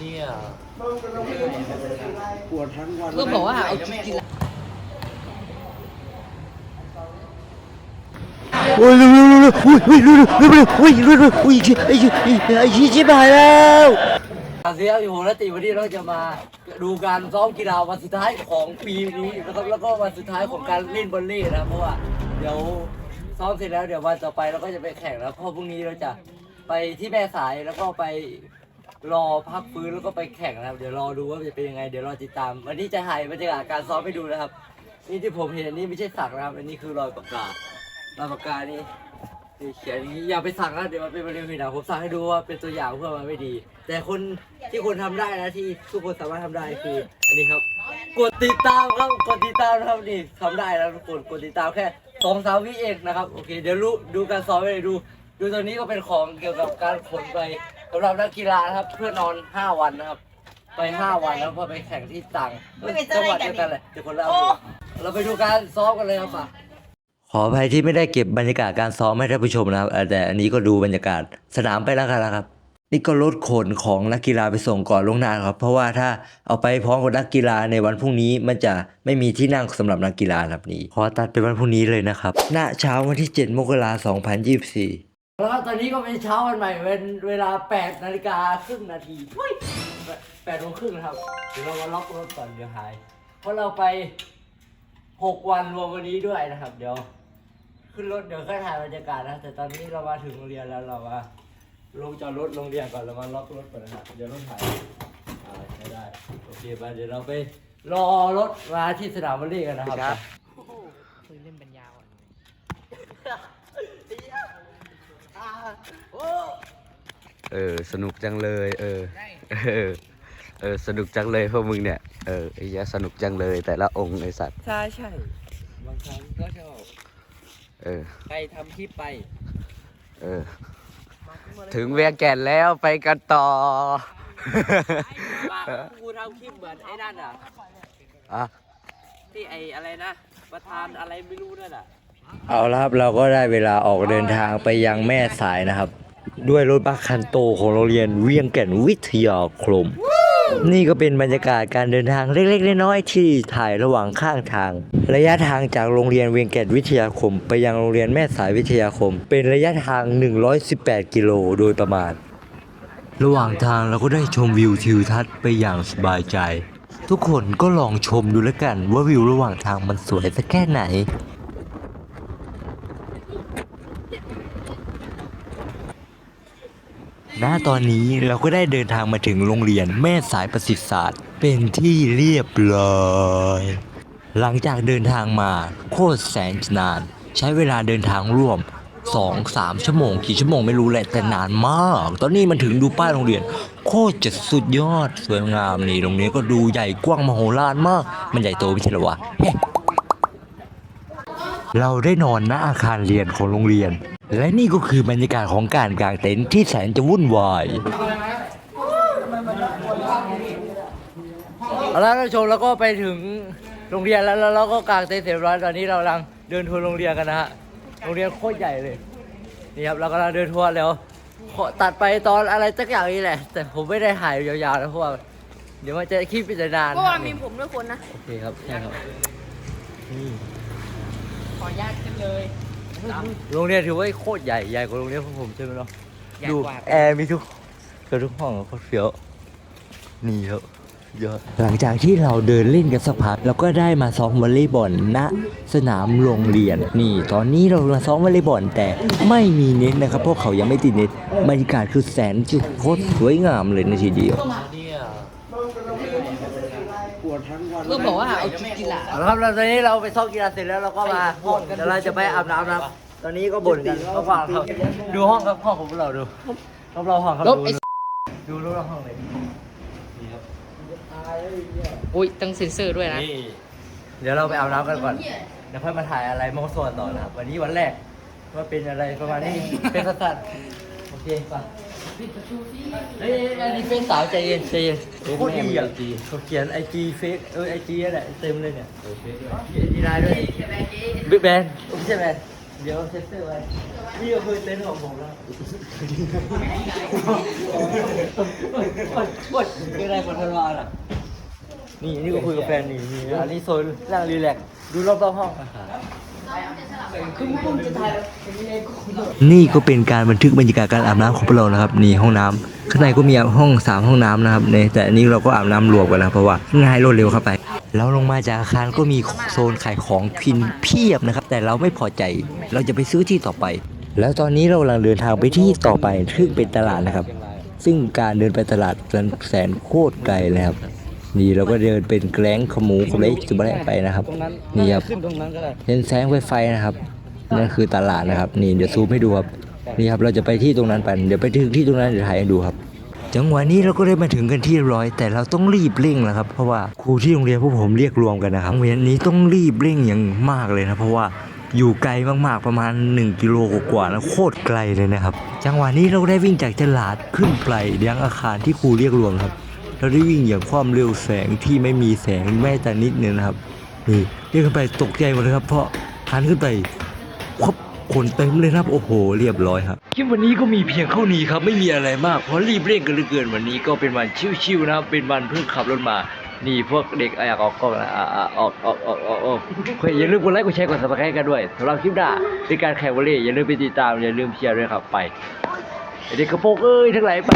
เนี่ยปวดทั้งวันก็บอกว่าเอากีฬาโอ้ยเร็วเร็วเร็วอุ้ยอุ้ยเร็วเร็วเร็วอุ้ยเร็วเร็วอุ้ยไอ้ชิไอ้ไอ้ชิชิบหายแล้วอาเซียอยู่หัวและตีวันนี้เราจะมาดูการซ้อมกีฬาวันสุดท้ายของปีนี้นะครับแล้วก็วันสุดท้ายของการเล่นบอลเล่นะครับเพราะว่าเดี๋ยวซ้อมเสร็จแล้วเดี๋ยววันต่อไปเราก็จะไปแข่งแล้วเพราะพรุ่งนี้เราจะไปที่แม่สายแล้วก็ไป รอพักฟื้นแล้วก็ไปแข่งนะครับ เดี๋ยวรอดูว่าจะเป็นยังไง เดี๋ยวรอติดตาม วันนี้จะถ่ายบรรยากาศการซ้อมให้ดูนะครับ นี่ที่ผมเห็นนี่ไม่ใช่สักนะครับ อันนี้คือรอยปากการอยปากกานี่นี่เขียนอย่างนี้อย่าไปสั่งนะเดี๋ยวมันเป็นประเด็นผิดนะผมสั่งให้ดูว่าเป็นตัวอย่างเพื่อมันไม่ดี แต่คนที่คนทำได้นะที่ทุกคนสามารถทำได้คือ อันนี้ครับ กดติดตามครับกดติดตามนะครับนี่ทำได้แล้วทุกคนกดติดตามแค่สองสามวิเองนะครับโอเค เดี๋ยวรู้ดูการซ้อมไปเลยดู ดูตัวนี้ก็เป็นของเกี่ยวกับการขนไป สำหรับนักกีฬานะครับ เพื่อนอน 5 วันนะครับ ไป 5 วันแล้วพอไปแข่งที่ต่างจังหวัดเดียวกันเลยเดี๋ยวคนละเราไปดูการซ้อมกันเลยครับป่ะขออภัยที่ไม่ได้เก็บบรรยากาศการซ้อมให้ท่านผู้ชมนะครับเอ่อแต่อันนี้ก็ดูบรรยากาศสนามไปแล้วกันนะครับ นี่ก็ลดขนของนักกีฬาไปส่งก่อนลวงหน้าครับ เพราะว่าถ้าเอาไปพร้อมกับนักกีฬาในวันพรุ่งนี้มันจะไม่มีที่นั่งสำหรับนักกีฬาแบบนี้ขอตัดเป็นวันพรุ่งนี้เลยนะครับ ณเช้าวันที่ 7 มกราคม 2024 แล้วตอนนี้ก็เป็นเช้าวันใหม่เป็นเวลา8นาฬิกาครึ่งนาทีแปดโมงครึ่งนะครับเดี๋ยวเรามาล็อกรถก่อนเดี๋ยวหาย เพราะเราไป 6 วันรวมวันนี้ด้วยนะครับ เดี๋ยว ขึ้นรถเดี๋ยวค่อยถ่ายบรรยากาศนะ แต่ตอนนี้เรามาถึงโรงเรียนแล้วเรามาลงจอดรถโรงเรียนก่อนเรามาล็อกรถก่อนนะครับเดี๋ยวรถถ่ายอ่าใช้ได้โอเคไปเดี๋ยวเราไปรอรถมาที่สนามบอลลี่กันนะครับ เคยเล่นบรรยาวอะ เออ สนุกจังเลย เออ เออ เออ สนุกจังเลยพวกมึงเนี่ย เออไอ้ยะสนุกจังเลย แต่ละองค์ไอสัตว์ ใช่ใช่บางครั้งก็ชอบเออ ไปทำคลิปไป เออ ถึงเวียงแก่นแล้วไปกันต่อว่ากูทำคลิปเหมือนไอ้นั่นอะ อะ ที่ไอ้อะไรนะ ประธานอะไรไม่รู้นั่นอะ เอาละครับเราก็ได้เวลาออกเดินทางไปยังแม่สายนะครับ ด้วยรถบัสคันโตของโรงเรียนเวียงแก่นวิทยาคม นี่ก็เป็นบรรยากาศการเดินทางเล็กๆน้อยๆที่ถ่ายระหว่างข้างทาง ระยะทางจากโรงเรียนเวียงแก่นวิทยาคม ไปยังโรงเรียนแม่สายวิทยาคม เป็นระยะทาง 118 กิโลโดยประมาณ ระหว่างทางเราก็ได้ชมวิวทิวทัศน์ไปอย่างสบายใจ ทุกคนก็ลองชมดูแล้วกันว่าวิวระหว่างทางมันสวยสักแค่ไหน ณตอนนี้เราก็ได้เดินทางมาถึงโรงเรียนแม่สายประสิทธิศาสตร์ เป็นที่เรียบร้อย หลังจากเดินทางมาโคตรแสนนาน ใช้เวลาเดินทางร่วม2-3ชั่วโมงกี่ชั่วโมงไม่รู้แหละแต่นานมาก ตอนนี้มันถึงดูป้ายโรงเรียน โคตรจะสุดยอดสวยงามนี่โรงเรียนก็ดูใหญ่กว้างมโหฬารมาก มันใหญ่โตไม่ใช่หรอวะเฮ้เราได้นอนณอาคารเรียนของโรงเรียน และนี่ก็คือบรรยากาศของการกางเต็นท์ที่แสนจะวุ่นวายเอาละท่านผู้ชมแล้วก็ไปถึงโรงเรียนแล้วแล้วเราก็กางเต็นท์เสร็จเรียบร้อยตอนนี้เรากำลังเดินทัวร์โรงเรียนกันนะฮะโรงเรียนโคตรใหญ่เลยนี่ครับเรากำลังเดินทัวร์แล้วขอตัดไปตอนอะไรสักอย่างนี้แหละ แต่ผมไม่ได้ถ่ายยาวๆนะเพราะว่าเดี๋ยวมันจะคลิปมันจะนานเมื่อวานมีผมด้วยคนนะโอเคครับใช่ครับนี่ขออนุญาตขึ้นเลย โรงเรียนถือว่าโคตรใหญ่ใหญ่กว่าโรงเรียนของผมใช่ไหมเนาะใหญ่ดูกว่าแอร์มีทุกเกือบทุกห้องอะโคตรเฟี้ยวนี่ครับยอดหลังจากที่เราเดินเล่นกันสักพักเราก็ได้มาซ้อมวอลเลย์บอลณสนามโรงเรียน นี่ ตอนนี้เรามาซ้อมวอลเลย์บอลแต่ไม่มีเน็ตนะครับเพราะเขายังไม่ติดเน็ตบรรยากาศคือแสนจะโคตรสวยงามเลยนะทีเดียว เนี่ย ปวดทั้งวัน ก็บอกว่าเอากีฬาเอาละครับแล้วตอนนี้เราไปซ้อมกีฬาเสร็จแล้วเราก็มาห้องเดี๋ยวเราจะไปอาบน้ำนะครับตอนนี้ก็บ่นกันระหว่างเราดูห้องครับห้องของพวกเราดูรอบๆห้องครับลดูบไอ้ดูรอบๆห้องเลยนี่ครับอุ้ยต้องเซ็นเซอร์ด้วยนะ นี่เดี๋ยวเราไปอาบน้ำกันก่อนเดี๋ยวค่อยมาถ่ายอะไรโมส่วนต่อนะครับวันนี้วันแรกว่าเป็นอะไรประมาณนี้เป็นสัตว์โอเคป่ะ เฮ้ยอันนี้เป็นสาวใจเย็นใจเย็นโคตรดีอะเขาเขียนไอจีเฟซเออไอจีอะไรเต็มเลยเนี่ยดีนายด้วยบิ๊กแบนไม่ใช่แบนเดี๋ยวเซ็นเซอร์ไว้นี่ก็คือเต็นท์ของผมแล้วบดไม่ได้คนทะเลาะอะนี่นี่ก็คุยกับแฟนนี่นี่อันนี้โซนนั่งรีแลกซ์ดูรอบๆห้อง คือมึงจะถ่ายนี่ก็เป็นการบันทึกบรรยากาศการอาบน้ำของพวกเรานะครับนี่ห้องน้ำข้างในก็มีห้องสามห้องน้ำนะครับในแต่อันนี้เราก็อาบน้ำรวมกันนะเพราะว่าง่ายรวดเร็วเข้าไป แล้วลงมาจากอาคารก็มีโซนขายของพินเพียบนะครับ แต่เราไม่พอใจเราจะไปซื้อที่ต่อไป แล้วตอนนี้เรากำลังเดินทางไปที่ต่อไปซึ่งเป็นตลาดนะครับ ซึ่งการเดินไปตลาดแสนโคตรไกลเลยครับ นี่เราก็เดินเป็นแกล้งขมูขมเลยจุบแรกไปนะครับ นี่ครับขึ้นตรงนั้นก็ได้เห็นแสงไฟไฟนะครับนั่นคือตลาดนะครับ นี่เดี๋ยวซูมให้ดูครับนี่ครับเราจะไปที่ตรงนั้นไปเดี๋ยวไปถึงที่ตรงนั้นเดี๋ยวถ่ายให้ดูครับ จังหวะนี้เราก็ได้มาถึงกันที่ร้อย แต่เราต้องรีบเร่งนะครับ เพราะว่าครูที่โรงเรียนพวกผมเรียกรวมกันนะครับโรงเรียนนี้ต้องรีบเร่งอย่างมากเลยนะเพราะว่าอยู่ไกลมากๆประมาณ 1 กิโลกว่าๆนะโคตรไกลเลยนะครับ จังหวะนี้เราได้วิ่งจากตลาดขึ้นไปยังอาคารที่ครูเรียกรวมครับ เราได้วิ่งอย่างความเร็วแสงที่ไม่มีแสงแม้แต่นิดนึงนะครับนี่เรียกขึ้นไปตกใจหมดเลยครับ เพราะหันขึ้นไปครบคนเต็มเลยนะครับโอ้โห เรียบร้อยครับคลิปวันนี้ก็มีเพียงเท่านี้ครับไม่มีอะไรมากเพราะรีบเร่งกันเหลือเกินวันนี้ก็เป็นวันชิวๆนะครับเป็นวันเพิ่งขับรถมานี่พวกเด็กอยากออกกล้องนะอ่าอออกออกออกออกออกเฮ้ยอย่าลืมกดไลค์กดแชร์กดซับสไครต์กันด้วยสำหรับคลิปหน้าในการแข่งวอลเลย์อย่าลืมไปติดตามอย่าลืมเชียร์ด้วยครับไปเด็กกระโปงเอ้ยทั้งหลายไป